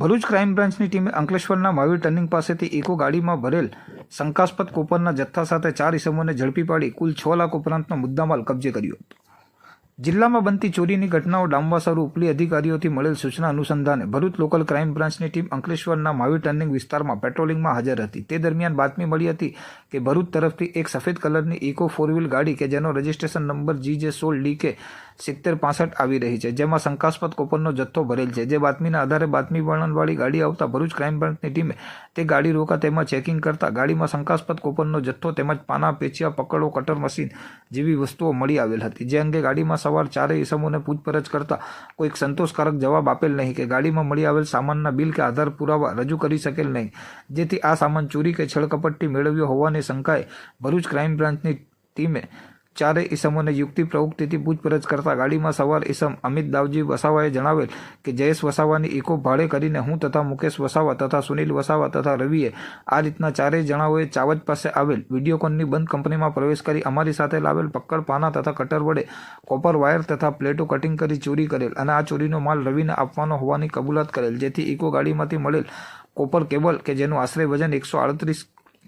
Bharuch crime બ્રાન્ચની ટીમે અંકલેશ્વરના મહાવીર ટર્નિંગ પાસેથી ઇકો ગાડીમાં ભરેલ શંકાસ્પદ કોપરના જથ્થા સાથે ચાર ઇસમોને ઝડપી પાડી કુલ છ લાખ ઉપરાંતનો મુદ્દામાલ કબજે કર્યો હતો. જિલ્લામાં બનતી ચોરીની ઘટનાઓ ડામવાસર સારું ઉપલી અધિકારીઓથી મળેલ સૂચના અનુસંધાને ભરૂચ લોકલ ક્રાઇમ બ્રાન્ચની ટીમ અંકલેશ્વરના માવી ટર્નિંગ વિસ્તારમાં પેટ્રોલિંગમાં હાજર હતી. તે દરમિયાન બાતમી મળી હતી કે ભરૂચ તરફથી એક સફેદ કલરની ઇકો ફોર વ્હીલ ગાડી કે જેનો રજિસ્ટ્રેશન નંબર જી જે સોળ ડી કે સિત્તેર પાસઠ આવી રહી છે, જેમાં શંકાસ્પદ કોપરનો જથ્થો ભરેલ છે. જે બાતમીના આધારે બાતમી વર્ણનવાળી ગાડી આવતા ભરૂચ ક્રાઇમ બ્રાન્ચની ટીમે તે ગાડી રોકા તેમાં ચેકિંગ કરતા ગાડીમાં શંકાસ્પદ કોપરનો જથ્થો તેમજ પાના, પેચિયા, પકડો, કટર મશીન જેવી વસ્તુઓ મળી આવેલ હતી. જે અંગે ગાડીમાં સવાર ચારેય ઈસમોને પૂછપરછ કરતા કોઈક સંતોષકારક જવાબ આપેલ નહીં કે ગાડીમાં મળી આવેલ સામાનના બિલ કે આધાર પુરાવા રજૂ કરી શકેલ નહીં. જેથી આ સામાન ચોરી કે છળકપટ્ટી મેળવ્યો હોવાની શંકાએ ભરૂચ ક્રાઇમ બ્રાન્ચની ટીમે ચારેય ઈસમોને યુક્તિ પ્રવૃત્તિથી પૂછપરછ કરતા ગાડીમાં સવાર ઈસમ અમિત દાવજી વસાવાએ જણાવેલ કે જયેશ વસાવાની ઇકો ભાડે કરીને હું તથા મુકેશ વસાવા તથા સુનિલ વસાવા તથા રવિએ આ રીતના ચારેય જણાઓએ ચાવજ પાસે આવેલ વિડીયોકોનની બંધ કંપનીમાં પ્રવેશ કરી અમારી સાથે લાવેલ પક્કડ પાના તથા કટર વડે કોપર વાયર તથા પ્લેટો કટિંગ કરી ચોરી કરેલ અને આ ચોરીનો માલ રવિને આપવાનો હોવાની કબૂલાત કરેલ, જેથી ઇકો ગાડીમાંથી મળેલ કોપર કેબલ કે જેનું આશરે વજન એકસો આડત્રીસ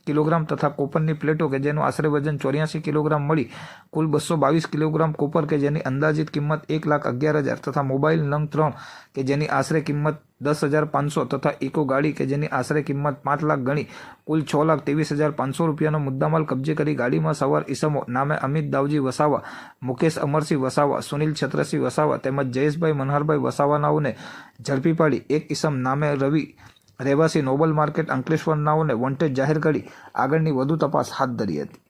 કિલોગ્રામ તથા કોપરની પ્લેટો કે જેનું આશરે વજન ચોર્યાસી કિલોગ્રામ મળી, કુલ બસો બાવીસ કિલોગ્રામ કોપર કે જેની અંદાજિત કિંમત એક લાખ અગિયાર હજાર તથા મોબાઈલ નંગ ત્રણ કે જેની આશરે કિંમત દસ હજાર પાંચસો તથા ઇકો ગાડી કે જેની આશરે કિંમત પાંચ લાખ ગણી, કુલ છ લાખ ત્રેવીસ હજાર પાંચસો રૂપિયાનો મુદ્દામાલ કબજે કરી ગાડીમાં સવાર ઈસમો નામે અમિત દાવજી વસાવા, મુકેશ અમરસિંહ વસાવા, સુનિલ છત્રસિંહ વસાવા તેમજ જયેશભાઈ મનહરભાઈ વસાવાનાઓને ઝડપી પાડી. એક ઈસમ નામે રવિ રહેવાસી નોબલ માર્કેટ અંકલેશ્વર નાઓને વોન્ટેડ જાહેર કરી આગળની વધુ તપાસ હાથ ધરી હતી.